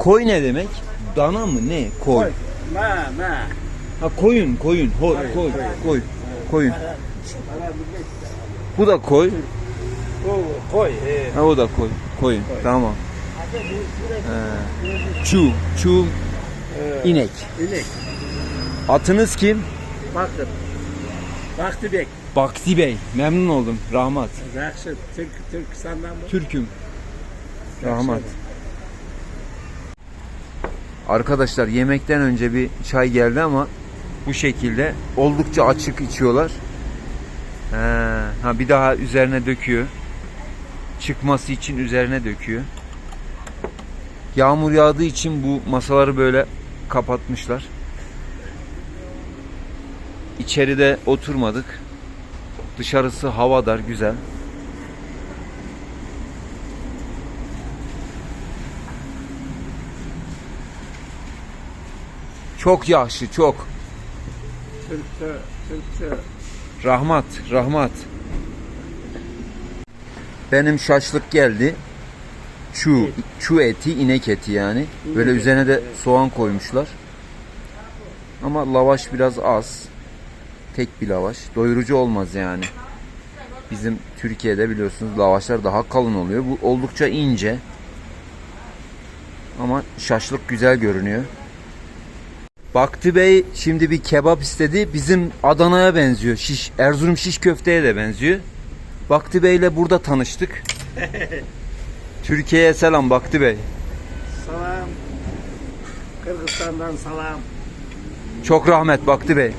Koy ne demek? Dana mı ne? Koy. Ma ma. Ha koyun koyun. Ho, koy koy koy. Koyun. Bu da koy. O koy. He. Ha o da koy. Koyun. Tamam. Ee, çu, çu Ee, inek. İnek. Atınız kim? Bakın. Vakti bek. Bakti Bey. Memnun oldum. Rahmat. Rakşı Türk Türkistan'dan mı? Türk'üm. Rahmat. Arkadaşlar yemekten önce bir çay geldi ama bu şekilde oldukça açık içiyorlar. He, ha bir daha üzerine döküyor. Çıkması için üzerine döküyor. Yağmur yağdığı için bu masaları böyle kapatmışlar. İçeride oturmadık. Dışarısı havadar, güzel. Çok yaxşı, çok. Türkçe, Türkçe. Rahmat, rahmat. Benim şaşlık geldi. Çu, çu eti, inek eti yani. Böyle üzerine de soğan koymuşlar. Ama lavaş biraz az. Tek bir lavaş. Doyurucu olmaz yani. Bizim Türkiye'de biliyorsunuz lavaşlar daha kalın oluyor. Bu oldukça ince. Ama şaşlık güzel görünüyor. Baktı Bey şimdi bir kebap istedi. Bizim Adana'ya benziyor. Şiş, Erzurum şiş köfteye de benziyor. Baktı Bey'le burada tanıştık. Türkiye'ye selam Baktı Bey. Salam. Kırgızistan'dan salam. Çok rahmet Baktı Bey.